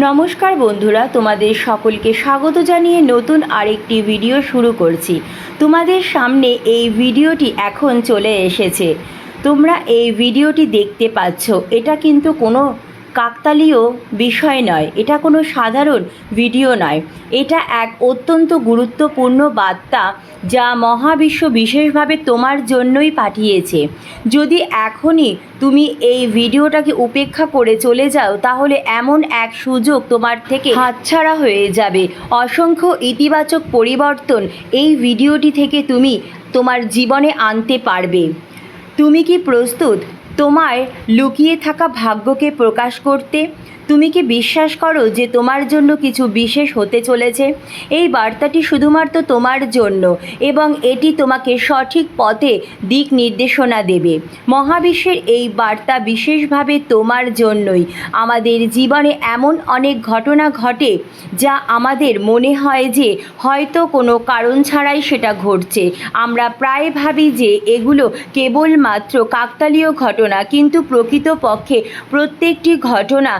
নমস্কার বন্ধুরা, তোমাদের সকলকে স্বাগত জানিয়ে নতুন আরেকটি ভিডিও শুরু করছি। তোমাদের সামনে এই ভিডিওটি এখন চলে এসেছে। তোমরা এই ভিডিওটি দেখতে পাচ্ছ, এটা কিন্তু কোনো কাকতালীয় বিষয় নয়। এটা কোনো সাধারণ ভিডিও নয়। এটা এক অত্যন্ত গুরুত্বপূর্ণ বার্তা যা মহাবিশ্ব বিশেষভাবে তোমার জন্যই পাঠিয়েছে। যদি এখনই তুমি এই ভিডিওটাকে উপেক্ষা করে চলে যাও, তাহলে এমন এক সুযোগ তোমার থেকে হাতছাড়া হয়ে যাবে। অসংখ্য ইতিবাচক পরিবর্তন এই ভিডিওটি থেকে তুমি তোমার জীবনে আনতে পারবে। তুমি কি প্রস্তুত? তোমার লুকিয়ে থাকা ভাগ্যকে প্রকাশ করতে তুমি কি বিশ্বাস করো যে তোমার জন্য কিছু বিশেষ হতে চলেছে? এই বার্তাটি শুধুমাত্র তোমার জন্য এবং এটি তোমাকে সঠিক পথে দিক নির্দেশনা দেবে। মহাবিশ্বের এই বার্তা বিশেষভাবে তোমার জন্যই। আমাদের জীবনে এমন অনেক ঘটনা ঘটে যা আমাদের মনে হয় যে হয়তো কোনো কারণ ছাড়াই সেটা ঘটছে। আমরা প্রায় ভাবি যে এগুলো কেবলমাত্র কাকতালীয় ঘটনা, কিন্তু প্রকৃতপক্ষে প্রত্যেকটি ঘটনা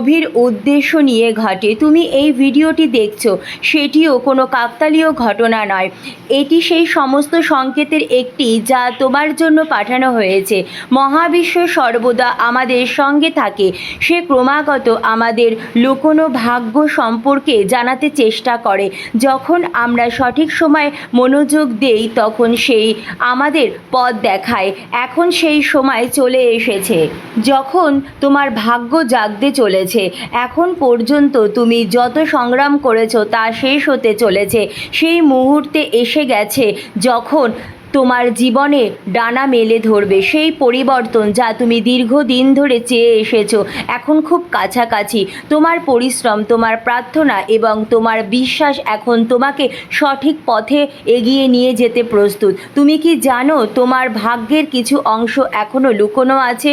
গভীর উদ্দেশ্য নিয়ে ঘটে। তুমি এই ভিডিওটি দেখছ, সেটিও কোনো কাকতালীয় ঘটনা নয়। এটি সেই সমস্ত সংকেতের একটি যা তোমার জন্য পাঠানো হয়েছে। মহাবিশ্ব সর্বদা আমাদের সঙ্গে থাকে। সে ক্রমাগত আমাদের লুকোনো ভাগ্য সম্পর্কে জানাতে চেষ্টা করে। যখন আমরা সঠিক সময় মনোযোগ দেই, তখন সেই আমাদের পথ দেখায়। এখন সেই সময় চলে এসেছে। যখন তোমার ভাগ্য জাগতে চলেছে এখন পর্যন্ত তুমি যত সংগ্রাম করেছ তা শেষ হতে চলেছে। সেই মুহূর্তে এসে গেছে যখন তোমার জীবনে ডানা মেলে ধরবে। সেই পরিবর্তন যা তুমি দীর্ঘদিন ধরে চেয়ে এসেছ, এখন খুব কাছাকাছি। তোমার পরিশ্রম, তোমার প্রার্থনা এবং তোমার বিশ্বাস এখন তোমাকে সঠিক পথে এগিয়ে নিয়ে যেতে প্রস্তুত। তুমি কি জানো তোমার ভাগ্যের কিছু অংশ এখনও লুকোনো আছে?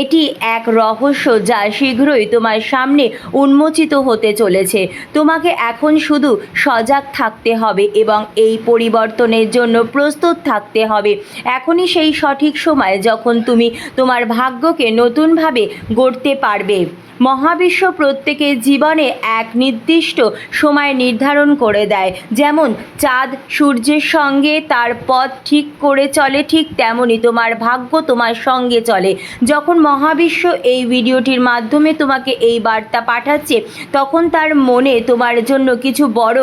এটি এক রহস্য যা শীঘ্রই তোমার সামনে উন্মোচিত হতে চলেছে। তোমাকে এখন শুধু সজাগ থাকতে হবে এবং এই পরিবর্তনের জন্য প্রস্তুত থাকতে হবে। এখনই সেই সঠিক সময় যখন তুমি তোমার ভাগ্যকে নতুনভাবে গড়তে পারবে। মহাবিশ্ব প্রত্যেকের জীবনে এক নির্দিষ্ট সময় নির্ধারণ করে দেয়। যেমন চাঁদ সূর্যের সঙ্গে তার পথ ঠিক করে চলে, ঠিক তেমনই তোমার ভাগ্য তোমার সঙ্গে চলে। যখন মহাবিশ্ব এই ভিডিওটির মাধ্যমে তোমাকে এই বার্তা পাঠাচ্ছে, তখন তার মনে তোমার জন্য কিছু বড়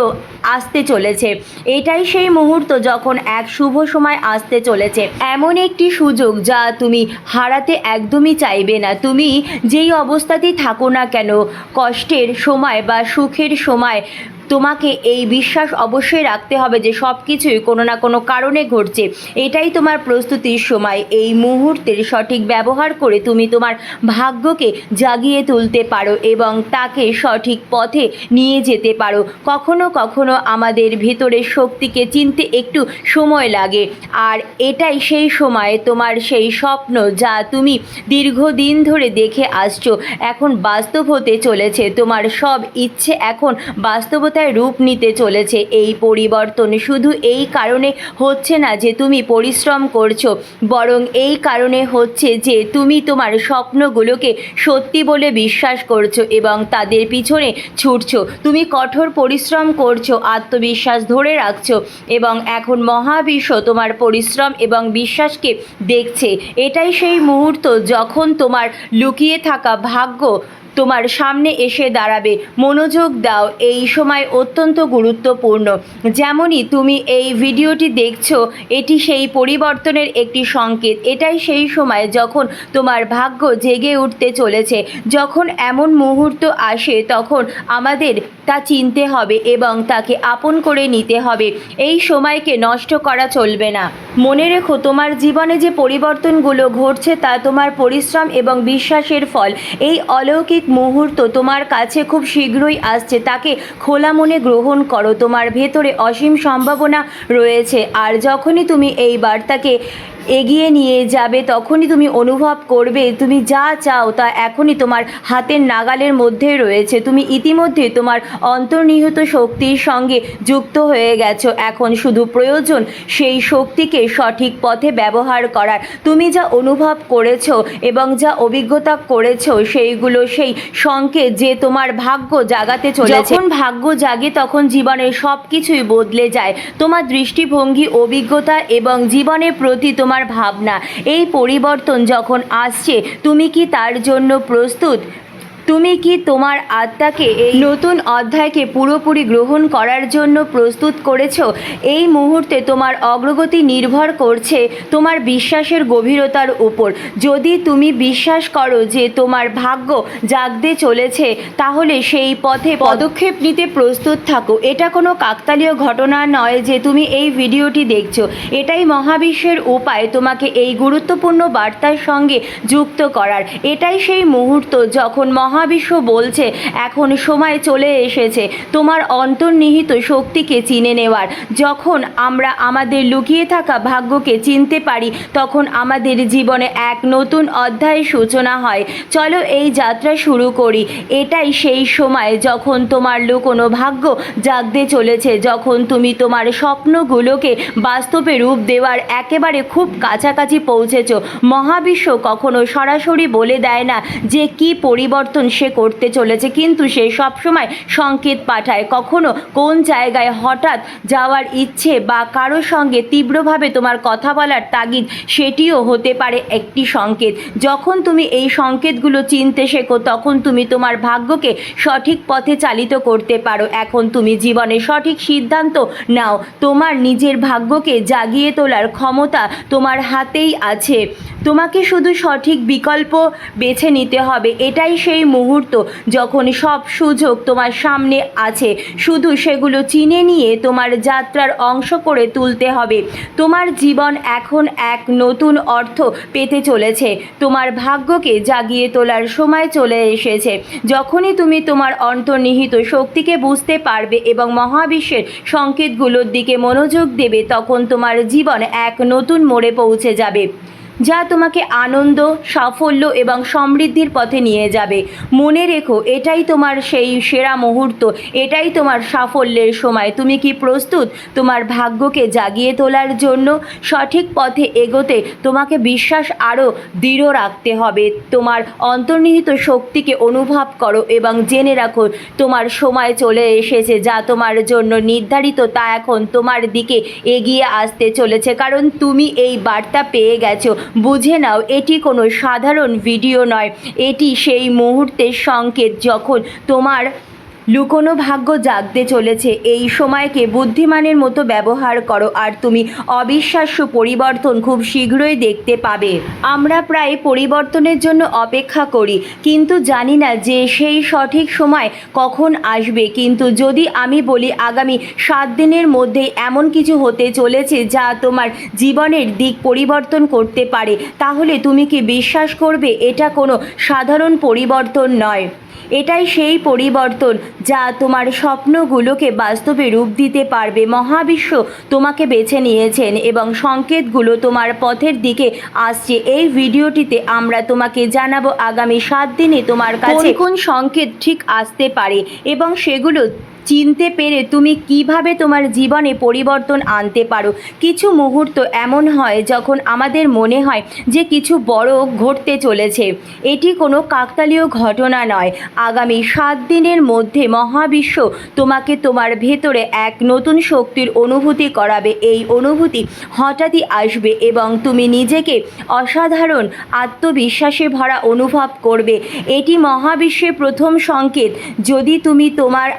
আসতে চলেছে। এটাই সেই মুহূর্ত যখন এক শুভ সময় আসতে চলেছে। এমন একটি সুযোগ যা তুমি হারাতে একদমই চাইবে না। তুমি যেই অবস্থাতেই থাকো না কেন, কষ্টের সময় বা সুখের সময় তোমাকে এই বিশ্বাস অবশ্যই রাখতে হবে যে সব কিছুই কোনো না কোনো কারণে ঘটছে। এটাই তোমার প্রস্তুতির সময়। এই মুহূর্তের সঠিক ব্যবহার করে তুমি তোমার ভাগ্যকে জাগিয়ে তুলতে পারো এবং তাকে সঠিক পথে নিয়ে যেতে পারো। কখনো কখনো আমাদের ভেতরের শক্তিকে চিনতে একটু সময় লাগে। আর এটাই সেই সময়, তোমার সেই স্বপ্ন যা তুমি দীর্ঘদিন ধরে দেখে আসছো। এখন বাস্তব হতে চলেছে। তোমার সব ইচ্ছে এখন বাস্তবতায় রূপ নিতে চলেছে। এই পরিবর্তন শুধু এই কারণে হচ্ছে না যে তুমি পরিশ্রম করছ, বরং এই কারণে হচ্ছে যে তুমি তোমার স্বপ্নগুলোকে সত্যি বলে বিশ্বাস করছ এবং তাদের পিছনে ছুটছো। তুমি কঠোর পরিশ্রম করছ, আত্মবিশ্বাস ধরে রাখছো এবং এখন মহাবিশ্ব তোমার পরিশ্রম এবং বিশ্বাসকে দেখছে। এটাই সেই মুহূর্ত যখন তোমার লুকিয়ে থাকা ভাগ্য তোমার সামনে এসে দাঁড়াবে। মনোযোগ দাও, এই সময় অত্যন্ত গুরুত্বপূর্ণ। যেমনই তুমি এই ভিডিওটি দেখছ, এটি সেই পরিবর্তনের একটি সংকেত। এটাই সেই সময় যখন তোমার ভাগ্য জেগে উঠতে চলেছে। যখন এমন মুহূর্ত আসে, তখন আমাদের তা চিনতে হবে এবং তাকে আপন করে নিতে হবে। এই সময়কে নষ্ট করা চলবে না। মনে রেখো, তোমার জীবনে যে পরিবর্তনগুলো ঘটছে, তা তোমার পরিশ্রম এবং বিশ্বাসের ফল। এই অলৌকিক মুহূর্ত তোমার কাছে খুব শীঘ্রই আসছে। তাকে খোলা মনে গ্রহণ করো। তোমার ভেতরে অসীম সম্ভাবনা রয়েছে। আর যখনই তুমি এই বার্তাকে এগিয়ে নিয়ে যাবে, তখনই তুমি অনুভব করবে, তুমি যা চাও তা এখনই তোমার হাতের নাগালের মধ্যে রয়েছে। তুমি ইতিমধ্যে তোমার অন্তর্নিহিত শক্তির সঙ্গে যুক্ত হয়ে গেছো। এখন শুধু প্রয়োজন সেই শক্তিকে সঠিক পথে ব্যবহার করার। তুমি যা অনুভব করেছ এবং যা অভিজ্ঞতা করেছ, সেইগুলো সেই সংকেত যে তোমার ভাগ্য জাগাতে চলেছে। যখন ভাগ্য জাগে, তখন জীবনের সব কিছুই বদলে যায়। তোমার দৃষ্টিভঙ্গি, অভিজ্ঞতা এবং জীবনের প্রতি তোমার ভাবনা। এই পরিবর্তন যখন আসছে তুমি কি তার জন্য প্রস্তুত? তুমি কি তোমার আত্মাকে এই নতুন অধ্যায়কে পুরোপুরি গ্রহণ করার জন্য প্রস্তুত করেছ? এই মুহূর্তে তোমার অগ্রগতি নির্ভর করছে তোমার বিশ্বাসের গভীরতার উপর। যদি তুমি বিশ্বাস করো যে তোমার ভাগ্য জাগতে চলেছে, তাহলে সেই পথে পদক্ষেপ নিতে প্রস্তুত থাকো। এটা কোনো কাকতালীয় ঘটনা নয় যে তুমি এই ভিডিওটি দেখছ। এটাই মহাবিশ্বের উপায় তোমাকে এই গুরুত্বপূর্ণ বার্তার সঙ্গে যুক্ত করার। এটাই সেই মুহূর্ত যখন মহাবিশ্ব বলছে, এখন সময় চলে এসেছে। তোমার অন্তর্নিহিত শক্তিকে চিনে নেওয়ার। যখন আমরা আমাদের লুকিয়ে থাকা ভাগ্যকে চিনতে পারি, তখন আমাদের জীবনে এক নতুন অধ্যায়ের সূচনা হয়। চলো এই যাত্রা শুরু করি। এটাই সেই সময় যখন তোমার লুকোনো ভাগ্য জাগতে চলেছে, যখন তুমি তোমার স্বপ্নগুলোকে বাস্তবে রূপ দেওয়ার একেবারে খুব কাছাকাছি পৌঁছেছ। মহাবিশ্ব কখনো সরাসরি বলে দেয় না যে কি পরিবর্তন সে করতে চলেছে, কিন্তু সে সবসময় সংকেত পাঠায়। কখনো কোন জায়গায় হঠাৎ যাওয়ার ইচ্ছে বা কারোর সঙ্গে তীব্রভাবে তোমার কথা বলার তাগিদ, সেটিও হতে পারে একটি সংকেত। যখন তুমি এই সংকেতগুলো চিনতে শেখো, তখন তুমি তোমার ভাগ্যকে সঠিক পথে চালিত করতে পারো। এখন তুমি জীবনে সঠিক সিদ্ধান্ত নাও। তোমার নিজের ভাগ্যকে জাগিয়ে তোলার ক্ষমতা তোমার হাতেই আছে। তোমাকে শুধু সঠিক বিকল্প বেছে নিতে হবে। এটাই সেই মুহূর্ত যখন সব সুযোগ তোমার সামনে আছে, শুধু সেগুলো চিনে নিয়ে তোমার যাত্রার অংশ করে তুলতে হবে। তোমার জীবন এখন এক নতুন অর্থ পেতে চলেছে। তোমার ভাগ্যকে জাগিয়ে তোলার সময় চলে এসেছে। যখনই তুমি তোমার অন্তর্নিহিত শক্তিকে বুঝতে পারবে এবং মহাবিশ্বের সংকেতগুলোর দিকে মনোযোগ দেবে, তখন তোমার জীবন এক নতুন মোড়ে পৌঁছে যাবে। যা তোমাকে আনন্দ, সাফল্য এবং সমৃদ্ধির পথে নিয়ে যাবে। মনে রেখো, এটাই তোমার সেই সেরা মুহূর্ত, এটাই তোমার সাফল্যের সময়। তুমি কি প্রস্তুত? তোমার ভাগ্যকে জাগিয়ে তোলার জন্য সঠিক পথে এগোতে তোমাকে বিশ্বাস আরও দৃঢ় রাখতে হবে। তোমার অন্তর্নিহিত শক্তিকে অনুভব করো এবং জেনে রাখো, তোমার সময় চলে এসেছে যা তোমার জন্য নির্ধারিত, তা এখন তোমার দিকে এগিয়ে আসতে চলেছে। কারণ তুমি এই বার্তা পেয়ে গেছো বুঝে নাও এটি কোনো সাধারণ ভিডিও নয়। এটি সেই মুহূর্তের সংকেত যখন তোমার লুকোনো ভাগ্য জাগতে চলেছে। এই সময়কে বুদ্ধিমানের মতো ব্যবহার করো আর তুমি অবিশ্বাস্য পরিবর্তন খুব শীঘ্রই দেখতে পাবে। আমরা প্রায় পরিবর্তনের জন্য অপেক্ষা করি, কিন্তু জানি না যে সেই সঠিক সময় কখন আসবে। কিন্তু যদি আমি বলি আগামী সাত দিনের মধ্যে এমন কিছু হতে চলেছে যা তোমার জীবনের দিক পরিবর্তন করতে পারে, তাহলে তুমি কি বিশ্বাস করবে এটা কোনো সাধারণ পরিবর্তন নয়। এটাই সেই পরিবর্তন যা তোমার স্বপ্নগুলোকে বাস্তবে রূপ দিতে পারবে। মহাবিশ্ব তোমাকে বেছে নিয়েছেন এবং সংকেতগুলো তোমার পথের দিকে আসছে। এই ভিডিওটিতে আমরা তোমাকে জানাব আগামী সাত দিনে তোমার কাছে কোন সংকেত ঠিক আসতে পারে এবং সেগুলো চিনতে পেরে তুমি কীভাবে তোমার জীবনে পরিবর্তন আনতে পারো? কিছু মুহূর্ত এমন হয় যখন আমাদের মনে হয় যে কিছু বড় ঘটতে চলেছে। এটি কোনো কাকতালীয় ঘটনা নয়। আগামী সাত দিনের মধ্যে মহাবিশ্ব তোমাকে তোমার ভেতরে এক নতুন শক্তির অনুভূতি করাবে। এই অনুভূতি হঠাৎই আসবে এবং তুমি নিজেকে অসাধারণ আত্মবিশ্বাসে ভরা অনুভব করবে। এটি মহাবিশ্বের প্রথম সংকেত। যদি তুমি তোমার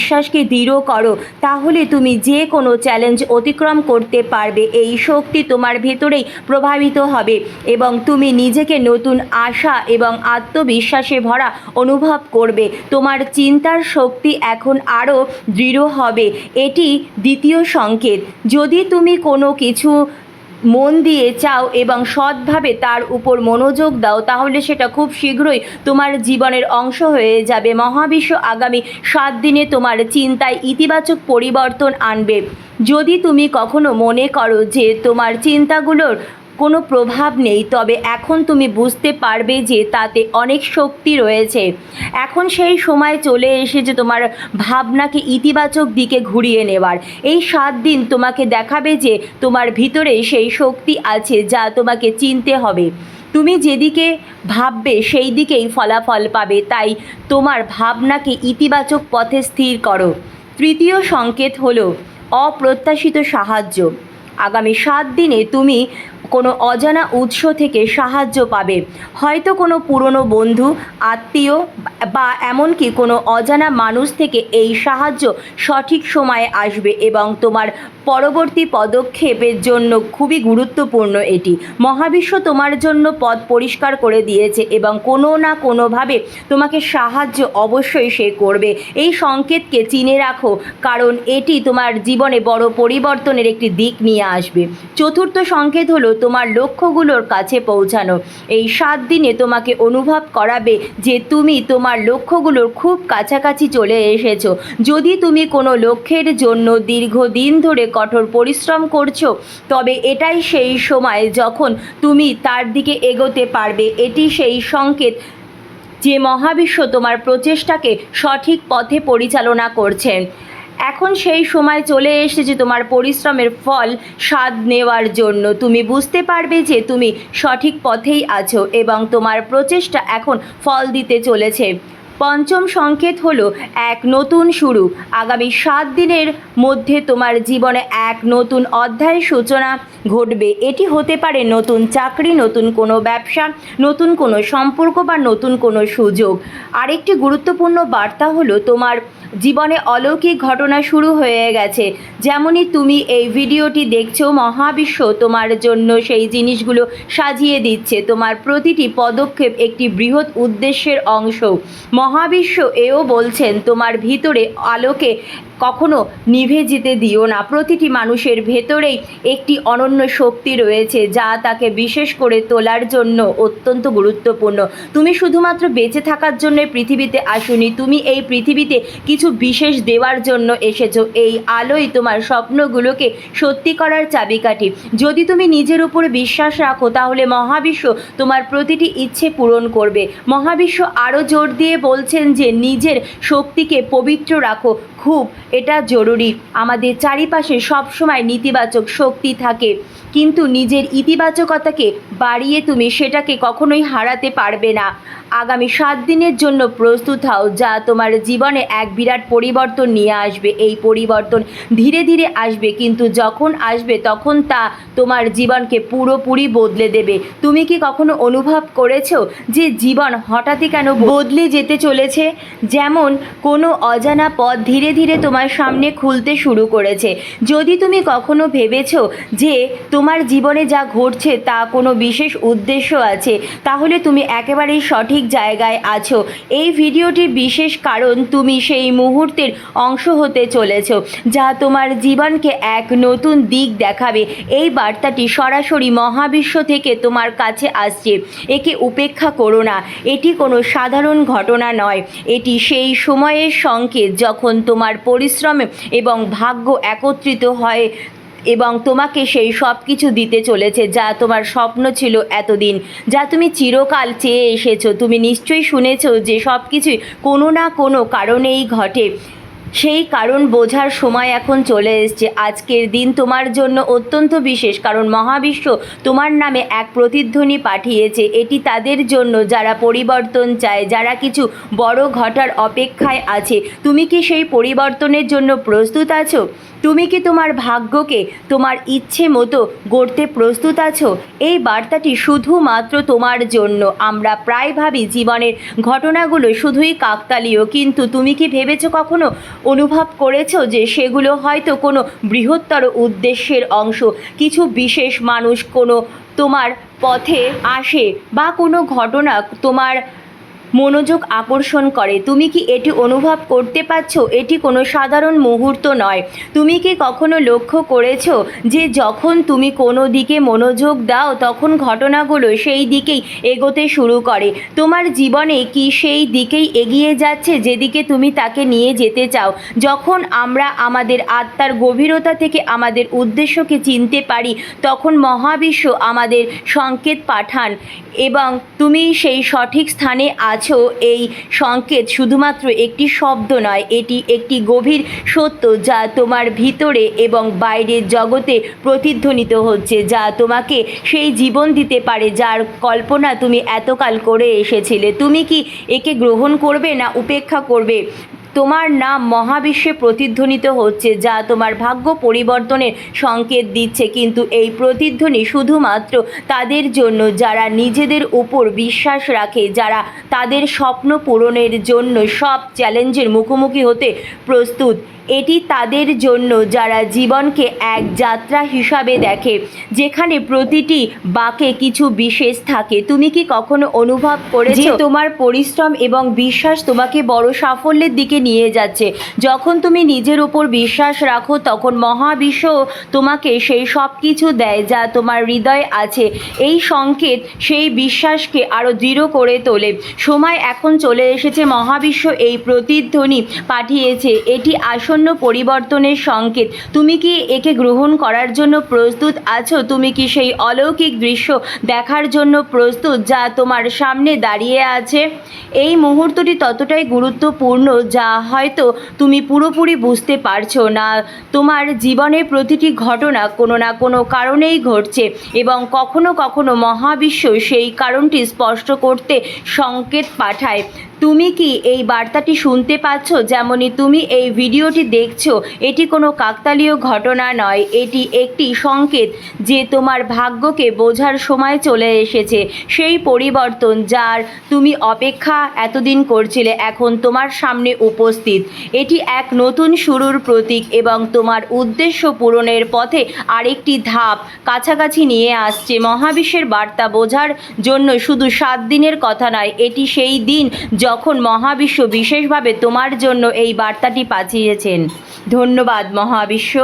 আত্মবিশ্বাসকে দৃঢ় করো, তাহলে তুমি যে কোনো চ্যালেঞ্জ অতিক্রম করতে পারবে। এই শক্তি তোমার ভেতরেই প্রভাবিত হবে এবং তুমি নিজেকে নতুন আশা এবং আত্মবিশ্বাসে ভরা অনুভব করবে। তোমার চিন্তার শক্তি এখন আরও দৃঢ় হবে। এটি দ্বিতীয় সংকেত। যদি তুমি কোনো কিছু মন দিয়ে চাও এবং সৎভাবে তার উপর মনোযোগ দাও, তাহলে সেটা খুব শীঘ্রই তোমার জীবনের অংশ হয়ে যাবে। মহাবিশ্ব আগামী সাত দিনে তোমার চিন্তায় ইতিবাচক পরিবর্তন আনবে। যদি তুমি কখনো মনে করো যে তোমার চিন্তাগুলোর কোনো প্রভাব নেই, তবে এখন তুমি বুঝতে পারবে যে তাতে অনেক শক্তি রয়েছে। এখন সেই সময় চলে এসেছে তোমার ভাবনাকে ইতিবাচক দিকে ঘুরিয়ে নেবার। এই সাত দিন তোমাকে দেখাবে যে তোমার ভিতরে সেই শক্তি আছে যা তোমাকে চিনতে হবে। তুমি যেদিকে ভাববে সেই দিকেই ফলাফল পাবে, তাই তোমার ভাবনাকে ইতিবাচক পথে স্থির করো। তৃতীয় সংকেত হলো অপ্রত্যাশিত সাহায্য। আগামী সাত দিনে তুমি কোনো অজানা উৎস থেকে সাহায্য পাবে। হয়তো কোনো পুরনো বন্ধু, আত্মীয় বা এমনকি কোনো অজানা মানুষ থেকে এই সাহায্য সঠিক সময়ে আসবে এবং তোমার পরবর্তী পদক্ষেপের জন্য খুবই গুরুত্বপূর্ণ এটি। মহাবিশ্ব তোমার জন্য পথ পরিষ্কার করে দিয়েছে এবং কোনো না কোনোভাবে তোমাকে সাহায্য অবশ্যই সে করবে। এই সংকেতকে চিনে রাখো, কারণ এটি তোমার জীবনে বড় পরিবর্তনের একটি দিক নিয়ে আসবে। চতুর্থ সংকেত হলো তোমার লক্ষ্যগুলোর কাছে পৌঁছানো। এই সাত দিনে তোমাকে অনুভব করাবে যে তুমি তোমার লক্ষ্যগুলোর খুব কাছাকাছি চলে এসেছ। যদি তুমি কোনো লক্ষ্যের জন্য দীর্ঘদিন ধরে কঠোর পরিশ্রম করছ, তবে এটাই সেই সময় যখন তুমি তার দিকে এগোতে পারবে। এটি সেই সংকেত যে মহাবিশ্ব তোমার প্রচেষ্টাকে সঠিক পথে পরিচালনা করছেন। এখন সেই সময় চলে এসেছে তোমার পরিশ্রমের ফল স্বাদ নেওয়ার জন্য। তুমি বুঝতে পারবে যে তুমি সঠিক পথেই আছো এবং তোমার প্রচেষ্টা এখন ফল দিতে চলেছে। পঞ্চম সংকেত হলো এক নতুন শুরু। আগামী সাত দিনের মধ্যে তোমার জীবনে এক নতুন অধ্যায়ের সূচনা ঘটবে। এটি হতে পারে নতুন চাকরি, নতুন কোনো ব্যবসা, নতুন কোনো সম্পর্ক বা নতুন কোনো সুযোগ। আরেকটি গুরুত্বপূর্ণ বার্তা হলো তোমার জীবনে অলৌকিক ঘটনা শুরু হয়ে গেছে। যেমনই তুমি এই ভিডিওটি দেখছ, মহাবিশ্ব তোমার জন্য সেই জিনিসগুলো সাজিয়ে দিচ্ছে। তোমার প্রতিটি পদক্ষেপ একটি বৃহৎ উদ্দেশ্যের অংশ। মহাবিশ্ব এও বলছেন তোমার ভিতরে আলোকে কখনো নিভে যেতে দিও না। প্রতিটি মানুষের ভেতরেই একটি অনন্য শক্তি রয়েছে যা তাকে বিশেষ করে তোলার জন্য অত্যন্ত গুরুত্বপূর্ণ। তুমি শুধুমাত্র বেঁচে থাকার জন্য পৃথিবীতে আসুনি, তুমি এই পৃথিবীতে কিছু বিশেষ দেওয়ার জন্য এসেছ। এই আলোই তোমার স্বপ্নগুলোকে সত্যি করার চাবিকাঠি। যদি তুমি নিজের উপর বিশ্বাস রাখো, তাহলে মহাবিশ্ব তোমার প্রতিটি ইচ্ছে পূরণ করবে। মহাবিশ্ব আরও জোর দিয়ে বলছেন যে নিজের শক্তিকে পবিত্র রাখো। খুব এটা জরুরি। আমাদের চারিপাশে সবসময় নেতিবাচক শক্তি থাকে। কিন্তু নিজের ইতিবাচকতাকে বাড়িয়ে তুমি সেটাকে কখনোই হারাতে পারবে না। আগামী সাত দিনের জন্য প্রস্তুত হও যা তোমার জীবনে এক বিরাট পরিবর্তন নিয়ে আসবে। এই পরিবর্তন ধীরে ধীরে আসবে, কিন্তু যখন আসবে তখন তা তোমার জীবনকে পুরোপুরি বদলে দেবে। তুমি কি কখনো অনুভব করেছ যে জীবন হঠাৎই কেন বদলে যেতে চলেছে? যেমন কোনো অজানা পথ ধীরে ধীরে তোমার সামনে খুলতে শুরু করেছে। যদি তুমি কখনো ভেবেছো যে তোমার জীবনে যা ঘটছে তা কোনো বিশেষ উদ্দেশ্য আছে, তাহলে তুমি একেবারেই সঠিক জায়গায় আছো। এই ভিডিওটি বিশেষ কারণ তুমি সেই মুহূর্তের অংশ হতে চলেছ, যা তোমার জীবনকে এক নতুন দিক দেখাবে। এই বার্তাটি সরাসরি মহাবিশ্ব থেকে তোমার কাছে আসছে। একে উপেক্ষা করো না, এটি কোনো সাধারণ ঘটনা নয়। এটি সেই সময়ের সংকেত যখন তোমার পরিশ্রমে এবং ভাগ্য একত্রিত হয় এবং তোমাকে সেই সব কিছু দিতে চলেছে যা তোমার স্বপ্ন ছিল এতদিন, যা তুমি চিরকাল চেয়ে এসেছ। তুমি নিশ্চয়ই শুনেছো যে সব কিছুই কোনো না কোনো কারণেই ঘটে। সেই কারণ বোঝার সময় এখন চলে এসছে। আজকের দিন তোমার জন্য অত্যন্ত বিশেষ, কারণ মহাবিশ্ব তোমার নামে এক প্রতিধ্বনি পাঠিয়েছে। এটি তাদের জন্য যারা পরিবর্তন চায়, যারা কিছু বড় ঘটার অপেক্ষায় আছে। তুমি কি সেই পরিবর্তনের জন্য প্রস্তুত আছো? তুমি কি তোমার ভাগ্যকে তোমার ইচ্ছে মতো গড়তে প্রস্তুত আছো? এই বার্তাটি শুধুমাত্র তোমার জন্য। আমরা প্রায় ভাবি জীবনের ঘটনাগুলো শুধুই কাকতালীয়, কিন্তু তুমি কি ভেবেছো কখনো অনুভব করেছ যে সেগুলো হয়তো কোনো বৃহত্তর উদ্দেশ্যের অংশ? কিছু বিশেষ মানুষ কোনো তোমার পথে আসে বা কোনো ঘটনা তোমার মনোযোগ আকর্ষণ করে। তুমি কি এটি অনুভব করতে পারছ? এটি কোনো সাধারণ মুহূর্ত নয়। তুমি কি কখনো লক্ষ্য করেছ যে যখন তুমি কোনো দিকে মনোযোগ দাও, তখন ঘটনাগুলো সেই দিকেই এগোতে শুরু করে? তোমার জীবনে কি সেই দিকেই এগিয়ে যাচ্ছে যেদিকে তুমি তাকে নিয়ে যেতে চাও? যখন আমরা আমাদের আত্মার গভীরতা থেকে আমাদের উদ্দেশ্যকে চিনতে পারি, তখন মহাবিশ্ব আমাদের সংকেত পাঠান এবং তুমি সেই সঠিক স্থানে আছো, এই সংকেত শুধুমাত্র একটি শব্দ নয়, এটি একটি গভীর সত্য যা তোমার ভিতরে এবং বাইরের জগতে প্রতিধ্বনিত হচ্ছে, যা তোমাকে সেই জীবন দিতে পারে যার কল্পনা তুমি এতকাল করে এসেছিলে। তুমি কি একে গ্রহণ করবে না উপেক্ষা করবে? তোমার নাম মহাবিশ্বে প্রতিধ্বনিত হচ্ছে, যা তোমার ভাগ্য পরিবর্তনের সংকেত দিচ্ছে। কিন্তু এই প্রতিধ্বনি শুধুমাত্র তাদের জন্য, যারা নিজেদের উপর বিশ্বাস রাখে, যারা তাদের স্বপ্ন পূরণের জন্য সব চ্যালেঞ্জের মুখোমুখি হতে প্রস্তুত। এটি তাদের জন্য যারা জীবনকে এক যাত্রা হিসাবে দেখে, যেখানে প্রতিটি বাঁকে কিছু বিশেষ থাকে। তুমি কি কখনো অনুভব করেছ? তোমার পরিশ্রম এবং বিশ্বাস তোমাকে বড় সাফল্যের দিকে নিয়ে যাচ্ছে। যখন তুমি নিজের উপর বিশ্বাস রাখো, তখন মহাবিশ্ব তোমাকে সেই সব কিছু দেয় যা তোমার হৃদয় আছে। এই সংকেত সেই বিশ্বাসকে আরও দৃঢ় করে তোলে। সময় এখন চলে এসেছে, মহাবিশ্ব এই প্রতিধ্বনি পাঠিয়েছে। এটি আসন্ন পরিবর্তনের সংকেত। তুমি কি একে গ্রহণ করার জন্য প্রস্তুত আছো? তুমি কি সেই অলৌকিক দৃশ্য দেখার জন্য প্রস্তুত যা তোমার সামনে দাঁড়িয়ে আছে? এই মুহূর্তটি ততটাই গুরুত্বপূর্ণ যা হয়তো তুমি পুরোপুরি বুঝতে পারছ না। তোমার জীবনের প্রতিটি ঘটনা কোনো না কোনো কারণেই ঘটছে এবং কখনো কখনো মহাবিশ্ব সেই কারণটি স্পষ্ট করতে সংকেত পাঠায়। তুমি কি এই বার্তাটি শুনতে পাচ্ছ? যেমনই তুমি এই ভিডিওটি দেখছ, এটি কোনো কাকতালীয় ঘটনা নয়। এটি একটি সংকেত যে তোমার ভাগ্যকে বোঝার সময় চলে এসেছে। সেই পরিবর্তন যার তুমি অপেক্ষা এতদিন করছিলে এখন তোমার সামনে উপস্থিত। এটি এক নতুন শুরুর প্রতীক এবং তোমার উদ্দেশ্য পূরণের পথে আরেকটি ধাপ কাছাকাছি নিয়ে আসছে। মহাবিশ্বের বার্তা বোঝার জন্য শুধু সাত দিনের কথা নয়, এটি সেই দিন যখন মহাবিশ্ব বিশেষভাবে তোমার জন্য এই বার্তাটি পাঠিয়েছেন। ধন্যবাদ মহাবিশ্ব।